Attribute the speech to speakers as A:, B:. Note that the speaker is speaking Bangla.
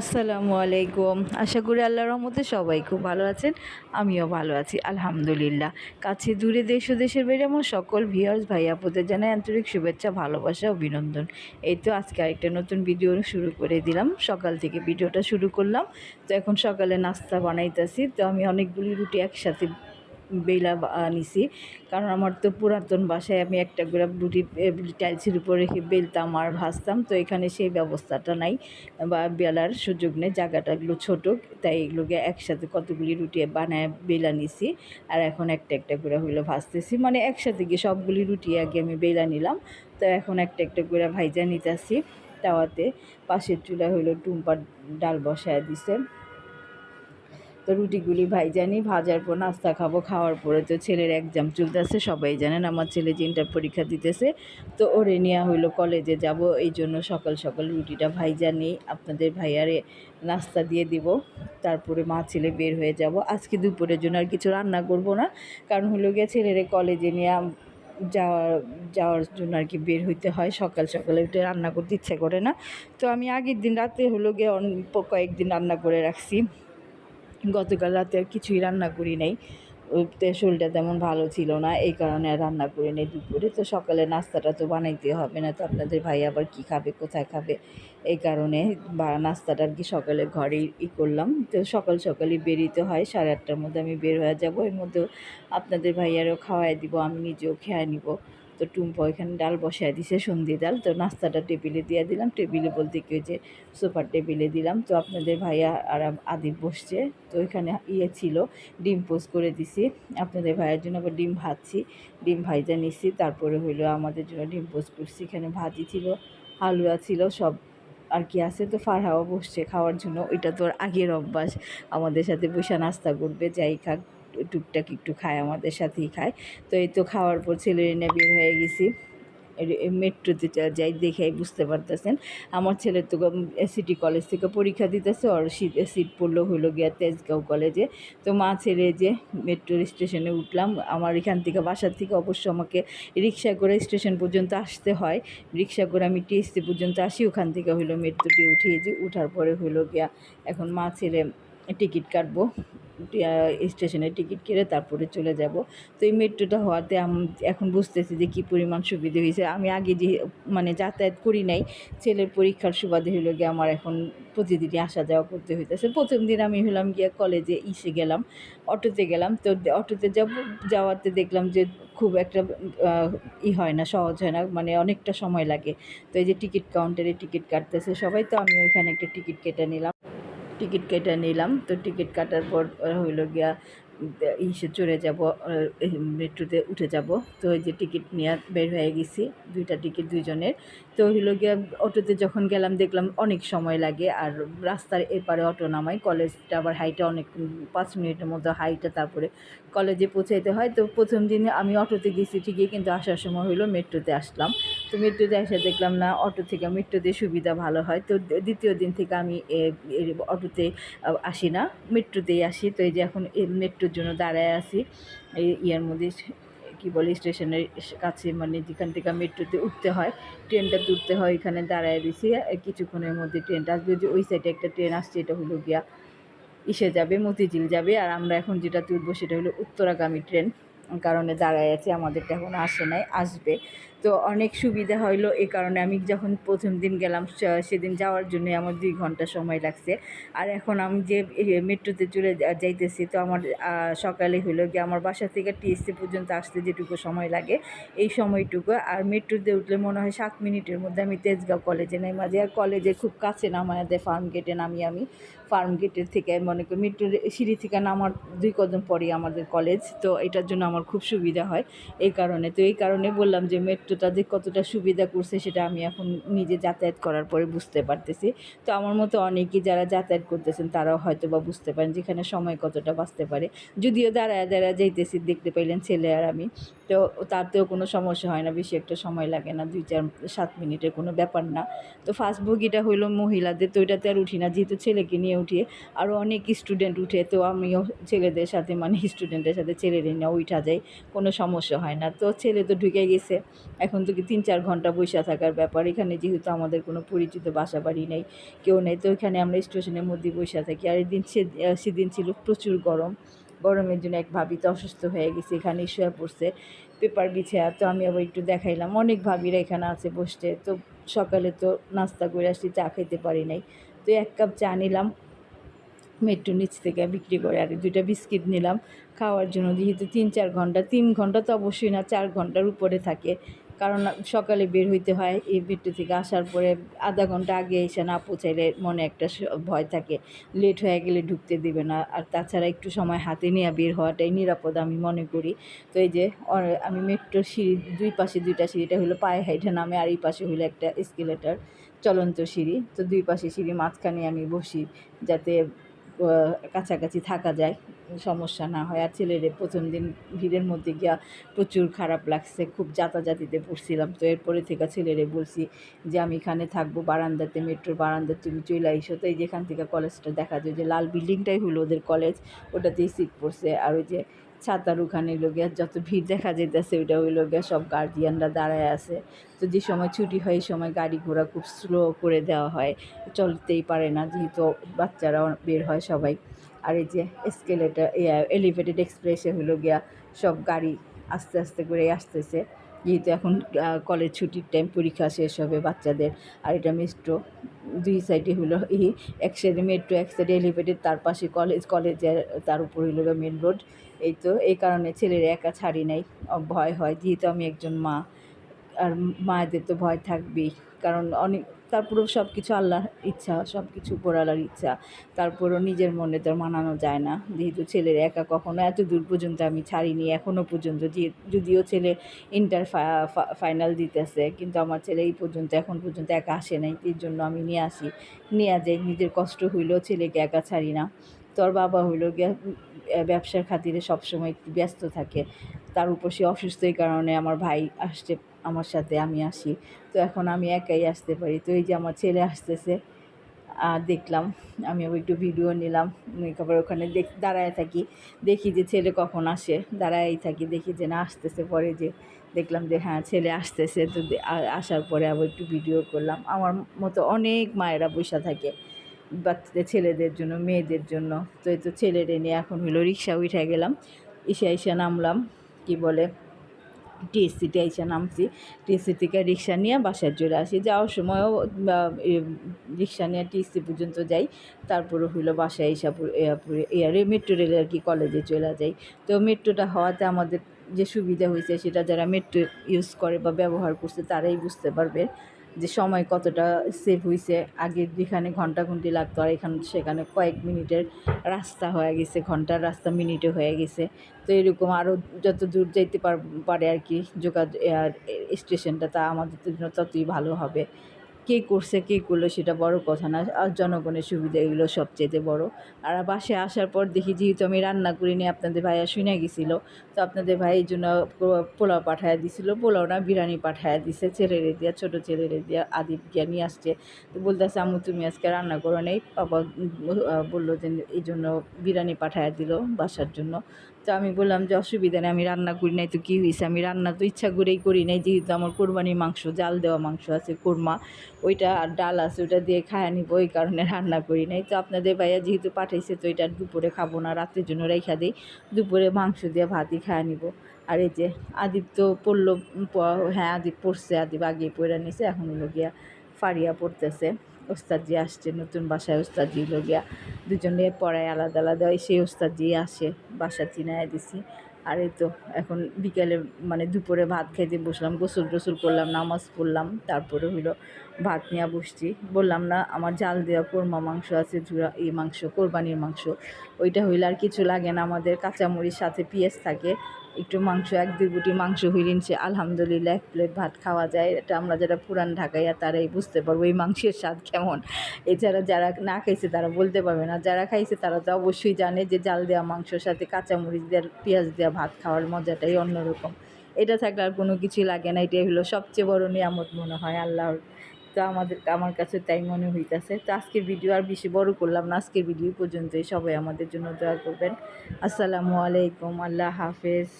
A: আসসালামু আলাইকুম। আশা করি আল্লাহর রহমতে সবাই খুব ভালো আছেন, আমিও ভালো আছি, আলহামদুলিল্লাহ। কাছে দূরে দেশ ও দেশের বাইরে আমার সকল ভিউয়ার্স ভাই আপুদের জানাই আন্তরিক শুভেচ্ছা, ভালোবাসা, অভিনন্দন। এই তো আজকে আরেকটা নতুন ভিডিও শুরু করে দিলাম। সকাল থেকে ভিডিওটা শুরু করলাম। তো এখন সকালে নাস্তা বানাইতেছি। তো আমি অনেকগুলি রুটি একসাথে বেলা বা- নিছি। কারণ আমার তো পুরাতন বাসায় আমি একটা করে রুটি টাইলসের উপর রেখে বেলতাম আর ভাজতাম। তো এখানে সেই ব্যবস্থাটা নাই বা বেলার সুযোগ নেই জায়গাটাগুলো ছোটো। তাই এগুলোকে একসাথে কতগুলি রুটি বানায় বেলা নিছি আর এখন একটা একটা করে হইল ভাজতেছি। মানে একসাথে গিয়ে সবগুলি রুটি আগে আমি বেলা নিলাম। তো এখন একটা একটা করে ভাইজা নিতেছি। তাওয়াতে পাশের চুলা হইল টুম্পার ডাল বসায় দিছে। তো রুটিগুলি ভাইজানি ভাজার পর নাস্তা খাব, খাওয়ার পরে তো ছেলের এক্সাম চলতেছে, সবাই জানেন আমার ছেলে যে ইন্টার পরীক্ষা দিতেছে, তো ওরে নেওয়া হইল কলেজে যাব এই জন্য সকাল সকাল রুটিটা ভাইজা নিই, আপনাদের ভাইয়ারে নাস্তা দিয়ে দিব, তারপরে মা ছেলে বের হয়ে যাব, আজকে দুপুরের জন্য আর কিছু রান্না করব না, কারণ হলো গিয়ে ছেলেরে কলেজে নিয়ে যাওয়ার যাওয়ার জন্য আর কি বের হইতে হয়, সকাল সকালে উঠে রান্না করতে ইচ্ছে করে না, তো আমি আগের দিন রাতে হলো গিয়ে কয়েকদিন রান্না করে রাখছি। গতকাল রাতে আর কিছুই রান্না করি নাই। শরীরটা তেমন ভালো ছিল না, এই কারণে আর রান্না করি নাই দুপুরে। তো সকালে নাস্তাটা তো বানাইতে হবে না, তো আপনাদের ভাই আবার কী খাবে, কোথায় খাবে? এই কারণে বা নাস্তাটা আর কি সকালে ঘরেই ই করলাম। তো সকাল সকালই বেরিতে হয়, সাড়ে আটটার মধ্যে আমি বের হয়ে যাব। এর মধ্যে আপনাদের ভাইয়ারও খাওয়াই দিব, আমি নিজেও খেয়ে নিব। তো টুম্পা ওইখানে ডাল বসায় দিছে সন্ধি ডাল। তো নাস্তাটা টেবিলে দিয়ে দিলাম। টেবিলে বলতে কি যে সোফার টেবিলে দিলাম। তো আপনাদের ভাইয়া আর আদিব বসছে। তো ওইখানে ইয়ে ছিল, ডিম পোস্ট করে দিছি। আপনাদের ভাইয়ের জন্য আবার ডিম ভাজছি। ডিম ভাইজা নিছি। তারপরে হইল আমাদের জন্য ডিম পোস্ট করছি। এখানে ভাজি ছিল, হালুয়া ছিল, সব আর কি আছে। তো ফারহাও বসছে খাওয়ার জন্য। ওইটা তো ওর আগের অভ্যাস। আমাদের সাথে বসে নাস্তা করবে, যাই খাক। টুকটাক একটু খায়, আমাদের সাথেই খায়। তো এই তো খাওয়ার পর ছেলের এনে বের হয়ে গেছি। মেট্রোতে যাই দেখেই বুঝতে পারতেছেন। আমার ছেলের তো সিটি কলেজ থেকে পরীক্ষা দিতেছে আর সিট সিট পড়ল হইল গিয়া তেজগাঁও কলেজে। তো মা ছেলে যে মেট্রো স্টেশনে উঠলাম, আমার এখান থেকে বাসার থেকে অবশ্য আমাকে রিক্সা করে স্টেশন পর্যন্ত আসতে হয়। রিক্সা করে আমি টিএসসি পর্যন্ত আসি, ওখান থেকে হইল মেট্রোটি উঠিয়ে যে, উঠার পরে হইল গিয়া এখন মা ছেলে টিকিট কাটবো। স্টেশনে টিকিট কেটে তারপরে চলে যাব। তো এই মেট্রোটা হওয়াতে এখন বুঝতেছি যে কী পরিমাণ সুবিধে হয়েছে। আমি আগে যে মানে যাতায়াত করি নাই, ছেলের পরীক্ষার সুবাদে হইল গিয়ে আমার এখন প্রতিদিনই আসা যাওয়া করতে হইতেছে। প্রথম দিন আমি হলাম গিয়ে কলেজে ইসে গেলাম, অটোতে গেলাম। তো অটোতে যাব, যাওয়াতে দেখলাম যে খুব একটা ই হয় না, সহজ হয় না মানে অনেকটা সময় লাগে। তো এই যে টিকিট কাউন্টারে টিকিট কাটতেছে সবাই, তো আমি ওইখানে একটা টিকিট কেটে নিলাম। টিকিট কেটে নিলাম। তো টিকিট কাটার পর হইল গিয়া ইসে চড়ে যাব মেট্রোতে উঠে যাব। তো ওই যে টিকিট নিয়ে বের হয়ে গেছি, দুইটা টিকিট দুইজনের। তো হইল গিয়া, অটোতে যখন গেলাম, দেখলাম অনেক সময় লাগে। আর রাস্তার এপারে অটো নামাই, কলেজটা আবার হাইটা অনেক পাঁচ মিনিটের মতো হাইটা তারপরে কলেজে পৌঁছাইতে হয়। তো প্রথম দিনে আমি অটোতে গেছি, ঠিকই কিন্তু আসার সময় হলো মেট্রোতে আসলাম। তো মেট্রোতে এসে দেখলাম, না, অটো থেকে মেট্রোতে সুবিধা ভালো হয়। তো দ্বিতীয় দিন থেকে আমি অটোতে আসি না, মেট্রোতেই আসি। তো এই যে এখন মেট্রোর জন্য দাঁড়ায় আছি। এই ইয়ার মধ্যে কি বলে, স্টেশনের কাছে মানে যেখান থেকে মেট্রোতে উঠতে হয়, ট্রেনটা তুলতে হয়, এখানে দাঁড়ায় দিছি কিছুক্ষণের মধ্যে ট্রেনটা আসবে। যে ওই সাইডে একটা ট্রেন আসছে, এটা হলো গিয়া ইসে যাবে, মতিঝিল যাবে। আর আমরা এখন যেটা তুলবো সেটা হলো উত্তরাগামী ট্রেন। কারণে দাঁড়ায় আছে, আমাদেরটা এখন আসে নাই, আসবে। তো অনেক সুবিধা হইল এই কারণে আমি যখন প্রথম দিন গেলাম সেদিন যাওয়ার জন্য আমার দুই ঘণ্টা সময় লাগছে। আর এখন আমি যে মেট্রোতে চলে যাইতেছি, তো আমার সকালে হইল গিয়ে আমার বাসা থেকে টিএসসি পর্যন্ত আসতে যেটুকু সময় লাগে, এই সময়টুকু। আর মেট্রোতে উঠলে মনে হয় সাত মিনিটের মধ্যে আমি তেজগাঁও কলেজে নেমা যাই আর কলেজে খুব কাছে নামায় দেয়, ফার্ম গেটে নামি আমি। ফার্ম গেটের থেকে মনে করি মেট্রোর সিঁড়ি থেকে নামার দুই কদম পরেই আমাদের কলেজ, তো এটার জন্য আমার খুব সুবিধা হয়, এই কারণে। তো এই কারণে বললাম যে মেট্রোটা যে কতটা সুবিধা করছে সেটা আমি এখন নিজে যাতায়াত করার পরে বুঝতে পারতেছি। তো আমার মতো অনেকেই যারা যাতায়াত করতেছেন তারাও হয়তো বা বুঝতে পারেন যেখানে সময় কতটা বাঁচতে পারে। যদিও দাঁড়ায় দাঁড়ায় যাইতেছি, দেখতে পাইলেন ছেলে আর আমি। তো তাতেও কোনো সমস্যা হয় না, বেশি একটা সময় লাগে না, দুই চার, সাত মিনিটের কোনো ব্যাপার না। তো ফার্স্ট বগিটা হলো মহিলাদের, তো ওইটাতে আর উঠি না, যেহেতু ছেলেকে নিয়ে উঠি আরও অনেক স্টুডেন্ট উঠে, তো আমিও ছেলেদের সাথে মানে স্টুডেন্টের সাথে ছেলেদের নিয়ে উঠা যাই কোনো সমস্যা হয় না। তো ছেলে তো ঢুকে গেছে, এখন তো তিন চার ঘণ্টা বসে থাকার ব্যাপার, এখানে যেহেতু আমাদের কোনো পরিচিত বাসা বাড়ি নেই, কেউ নেই, তো এখানে আমরা স্টেশনের মধ্যে বসে থাকি, আর এদিন সে- সেদিন ছিল প্রচুর গরম। গরমের জন্য এক ভাবি তো অসুস্থ হয়ে গেছে এখানে শুয়ে পড়ছে, পেপার বিছায়া, তো আমি আবার একটু দেখাইলাম। অনেক ভাবিরা এখানে আছে বসতে, তো সকালে তো নাস্তা করে আসছি, চা খেতে পারি নাই। তো এক কাপ চা নিলাম, মেট্রো নিচ থেকে বিক্রি করে, আর দুইটা বিস্কিট নিলাম। খাওয়ার জন্য যেহেতু তিন চার ঘণ্টা, তিন ঘণ্টা তো অবশ্যই না, চার ঘণ্টার উপরে থাকে। কারণ সকালে বের হইতে হয়, এই মেট্রো থেকে আসার পরে আধা ঘণ্টা আগে এসে না পৌঁছাইলে মনে একটা ভয় থাকে। লেট হয়ে গেলে ঢুকতে দিবে না। আর তাছাড়া একটু সময় হাতে নিয়ে বের হওয়াটাই নিরাপদ আমি মনে করি। তো এই যে আমি মেট্রোর সিঁড়ি, দুই পাশে দুইটা সিঁড়িটা হলো পায়ে হাইটে নামে আর এই পাশে হলো একটা স্কেলেটার চলন্ত সিঁড়ি। তো দুই পাশে সিঁড়ি মাঝখানে আমি বসি যাতে কাছাকাছি থাকা যায়। সমস্যা না হয়। আর ছেলেরে প্রথম দিন ভিড়ের মধ্যে গিয়া প্রচুর খারাপ লাগছে, খুব যাতাযাতিতে পড়ছিলাম। তো এরপরে থেকে ছেলেরে বলছি যে, আমি এখানে থাকব বারান্দাতে, মেট্রোর বারান্দা তুমি চলে আইসো। তো এই যেখান থেকে কলেজটা দেখা যায় যে, লাল বিল্ডিংটাই হলো ওদের কলেজ। ওটাতেই সিট পড়ছে। আর ওই যে ছাতার ওখানে লোকে যত ভিড় দেখা যেতেছে ওইটা ওই গিয়া সব গার্জিয়ানরা দাঁড়ায় আছে। তো যে সময় ছুটি হয়, এই সময় গাড়ি ঘোড়া খুব স্লো করে দেওয়া হয়। চলতেই পারে না, যেহেতু বাচ্চারা বের হয় সবাই। আর এই যে এসকেলেটার এলিভেটেড এক্সপ্রেসে হলো গিয়া সব গাড়ি আস্তে আস্তে করে আসতেছে। যেহেতু এখন কলেজ ছুটির টাইম পরীক্ষা শেষ হবে বাচ্চাদের। আর এটা মেট্রো দুই সাইডে হলো এই, এক সাইডে মেট্রো এক সাইডে এলিভেটেড তার পাশে কলেজ কলেজের তার উপর হলো মেন রোড এই তো, এই কারণে ছেলের একা ছাড়ি নাই। ভয় হয়। যেহেতু আমি একজন মা, আর মায়েদের তো ভয় থাকবেই। কারণ অনেক তারপরেও সব কিছু আল্লাহর ইচ্ছা সব কিছু উপর আল্লাহর ইচ্ছা। তারপরও নিজের মনে তো মানানো যায় না। যেহেতু ছেলের একা কখনো এত দূর পর্যন্ত আমি ছাড়িনি এখনও পর্যন্ত যদিও ছেলে ইন্টার ফাইনাল দিতেছে, কিন্তু আমার ছেলে এই পর্যন্ত, এখন পর্যন্ত একা আসে নাই। এর জন্য আমি নিয়ে আসি। নিয়ে যাই নিজের কষ্ট হইলেও ছেলেকে একা ছাড়ি না। তোর বাবা হইল ব্যবসার খাতিরে সবসময় একটু ব্যস্ত থাকে। তার উপর সে অসুস্থ এই কারণে আমার ভাই আসছে, আমার সাথে আমি আসি। তো এখন আমি একাই আসতে পারি। তো এই যে আমার ছেলে আসতেছে আর দেখলাম আমি একটু ভিডিও নিলাম। তারপর ওখানে দেখ, দাঁড়ায় থাকি। দেখি যে ছেলে কখন আসে। দাঁড়াই থাকি, দেখি যে না, আসতেছে পরে যে দেখলাম যে হ্যাঁ ছেলে আসতেছে। তো আসার পরে আবার একটু ভিডিও করলাম। আমার মতো অনেক মায়েরা বসে থাকে। বাচ্চাদের ছেলেদের জন্য, মেয়েদের জন্য। তো এই তো ছেলেরে নিয়ে এখন হলো রিক্সা উঠে গেলাম। ইসা ইসা নামলাম, কি বলে, টিএসসিতে এসে নামছি। টিএসসি থেকে রিক্সা নিয়ে বাসায় চলে আসি। যাওয়ার সময়ও রিক্সা নিয়ে টিএসসি পর্যন্ত যাই। তারপরে হইল বাসায় এসে এয়ারে মেট্রো রেলে আর কি কলেজে চলে যাই। তো মেট্রোটা হওয়াতে আমাদের যে সুবিধা হয়েছে সেটা যারা মেট্রো ইউজ করে বা ব্যবহার করছে, তারাই বুঝতে পারবে। যে সময় কতটা সেভ হয়েছে আগে যেখানে ঘণ্টা ঘন্টি লাগতো আর এখানে সেখানে কয়েক মিনিটের রাস্তা হয়ে গেছে ঘণ্টার রাস্তা মিনিটে হয়ে গেছে। তো এরকম আরও যত দূর যাইতে পার, পারে আর কি, যোগাযোগ স্টেশনটা তা আমাদের জন্য ততই ভালো হবে। কে করছে, কে করল সেটা বড় কথা না। আর জনগণের সুবিধা এগুলো সবচেয়ে বড়। আর বাসায় আসার পর দেখি যেহেতু আমি রান্না করি নি, আপনাদের ভাইয়া শুনে গেছিল। তো আপনাদের ভাই এই জন্য পোলাও পাঠায় দিছিল। পোলাও না, বিরিয়ানি পাঠায় দিছে ছেলেরে দিয়া, ছোটো ছেলেরে দিয়া আদিপ গিয়া নিয়ে আসছে। তো বলতেছে, আম্মু, তুমি আজকে রান্না করো নেই? বাবা বলল যে, এই জন্য বিরিয়ানি পাঠায় দিল বাসার জন্য। তো আমি বললাম যে অসুবিধা নেই, আমি রান্না করি নাই তো কী হয়েছে আমি রান্না তো ইচ্ছা করেই করি নাই, যেহেতু আমার কোরবানির মাংস, জাল দেওয়া মাংস আছে, কোরমা, ওইটা আর ডাল আছে, ওইটা দিয়ে খায় নিব, ওই কারণে রান্না করি নাই। তো আপনাদের ভাইয়া যেহেতু পাঠাইছে, তো এটা দুপুরে খাব না রাতের জন্য রেখা দিই, দুপুরে মাংস দিয়ে ভাতই খায় নিব। আর এই যে আদিপ তো পড়ল হ্যাঁ আদিপ পড়ছে আদিপ আগে পড়ে নিছে, এখন হলো গিয়া ফারিয়া পড়তেছে। ওস্তাদজি আসছে, নতুন বাসায় ওস্তাদজি গিয়া দুজনে পড়ায় আলাদা আলাদা হয়, সেই ওস্তাদজি আসে, বাসা চিনায় দিছি। আর এই তো এখন বিকেলে মানে দুপুরে ভাত খাইতে বসলাম গোসল টোসল করলাম, নামাজ পড়লাম, তারপরে হইল ভাত নিয়ে বসছি। বললাম, না, আমার জাল দেওয়া কোরমা মাংস আছে, ঝুরা, এই মাংস, কোরবানির মাংস। ওইটা হইলে আর কিছু লাগে না, আমাদের কাঁচামরিচ সাথে পেঁয়াজ থাকে। একটু মাংস, এক দুই গুটি মাংস হইলেন সে আলহামদুলিল্লাহ এক প্লেট ভাত খাওয়া যায়। এটা আমরা যারা পুরান ঢাকাইয়া তারাই বুঝতে পারব এই মাংসের স্বাদ কেমন। এছাড়া যারা না খাইছে, তারা বলতে পারবে না। যারা খাইছে, তারা তো অবশ্যই জানে যে জাল দেওয়া মাংসর সাথে কাঁচামরিচ দেওয়া পেঁয়াজ দেওয়া ভাত খাওয়ার মজাটাই অন্যরকম। এটা থাকলে আর কোনো কিছু লাগে না। এটাই হলো সবচেয়ে বড় নিয়ামত মনে হয় আল্লাহর তো আমাদের, আমার কাছে তাই মনে হইতেছে। তো আজকের ভিডিও আর বেশি বড় করলাম না। আজকের ভিডিও পর্যন্তই। সবাই আমাদের জন্য দোয়া করবেন। আসসালামু আলাইকুম। আল্লাহ হাফেজ।